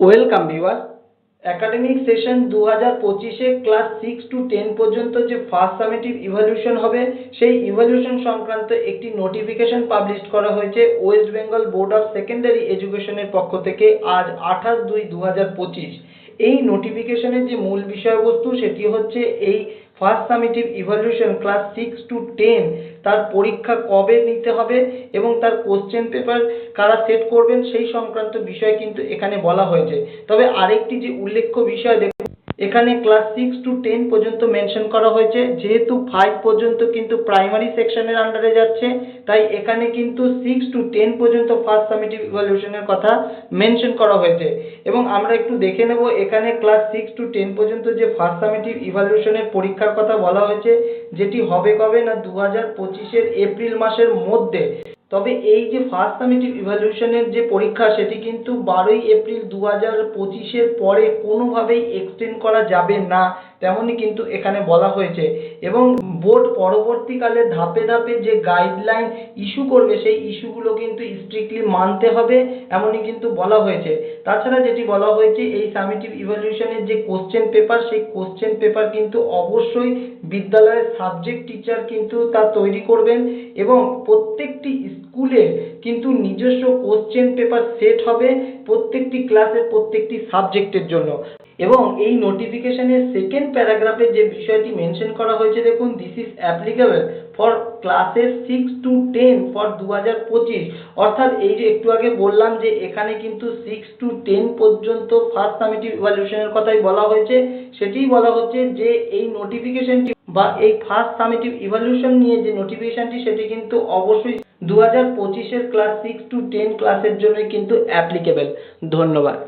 Welcome viewer academic session দু হাজার পঁচিশে ক্লাস সিক্স টু টেন পর্যন্ত যে ফার্স্ট সামেটিভ ইভলিউশন হবে, সেই ইভলিউশন সংক্রান্ত একটি নোটিফিকেশন পাবলিশ করা হয়েছে West Bengal board of secondary এডুকেশনের পক্ষ থেকে আজ আঠাশ দুই দু হাজার পঁচিশ। এই নোটিফিকেশনের যে মূল বিষয়বস্তু, সেটি হচ্ছে এই first summative evaluation class six to ten তার পরীক্ষা কবে নিতে হবে এবং তার কোশ্চেন পেপার কারা সেট করবেন সেই সংক্রান্ত বিষয় কিন্তু এখানে বলা হয়েছে। তবে আরেকটি যে উল্লেখ্য বিষয় এখানে ক্লাস সিক্স টু টেন পর্যন্ত মেনশন করা হয়েছে। যেহেতু ফাইভ পর্যন্ত কিন্তু প্রাইমারি সেকশনের আন্ডারে যাচ্ছে, তাই এখানে কিন্তু সিক্স টু টেন পর্যন্ত ফার্স্ট সামেটিভ ইভ্যালুয়েশনের কথা মেনশন করা হয়েছে। এবং আমরা একটু দেখে নেব, এখানে ক্লাস সিক্স টু টেন পর্যন্ত যে ফার্স্ট সামেটিভ ইভ্যালুয়েশনের পরীক্ষার কথা বলা হয়েছে, যেটি হবে কবে? না দু হাজার পঁচিশের এপ্রিল মাসের মধ্যে। তবে এই যে ফার্স্ট সামেটিভ ইভ্যালুয়েশনের যে পরীক্ষা, সেটি কিন্তু বারোই এপ্রিল দু হাজার পঁচিশের পরে কোনোভাবেই এক্সটেন্ড করা যাবে না। তেমনই কিন্তু এখানে বলা হয়েছে। এবং বোর্ড পরবর্তীকালে ধাপে ধাপে যে গাইডলাইন ইস্যু করবে, সেই ইস্যুগুলো কিন্তু স্ট্রিক্টলি মানতে হবে, এমনই কিন্তু বলা হয়েছে। তাছাড়া যেটি বলা হয়েছে, এই সামেটিভ ইভ্যালুয়েশনের যে কোশ্চেন পেপার সেই কোশ্চেন পেপার কিন্তু অবশ্যই বিদ্যালয়ের সাবজেক্ট টিচার কিন্তু তা তৈরি করবেন এবং প্রত্যেকটি স্কুলে কিন্তু নিজস্ব কোশ্চেন পেপার সেট হবে প্রত্যেকটি ক্লাসের প্রত্যেকটি সাবজেক্টের জন্য। এবং এই নোটিফিকেশনের সেকেন্ড প্যারাগ্রাফে যে বিষয়টি মেনশন করা হয়েছে, দেখুন this is applicable for classes six to ten for দু হাজার পঁচিশ। অর্থাৎ এই যে একটু আগে বললাম যে এখানে কিন্তু সিক্স টু টেন পর্যন্ত ফার্স্ট সামেটিভ ইভ্যালুয়েশনের কথাই বলা হয়েছে, সেটিই বলা হচ্ছে যে এই নোটিফিকেশনটি বা এই ফার্স্ট সামেটিভ ইভ্যালুয়েশন নিয়ে যে নোটিফিকেশনটি সেটি কিন্তু অবশ্যই দু হাজার পঁচিশের ক্লাস সিক্স টু টেন ক্লাসের জন্যই কিন্তু অ্যাপ্লিকেবল ধন্যবাদ।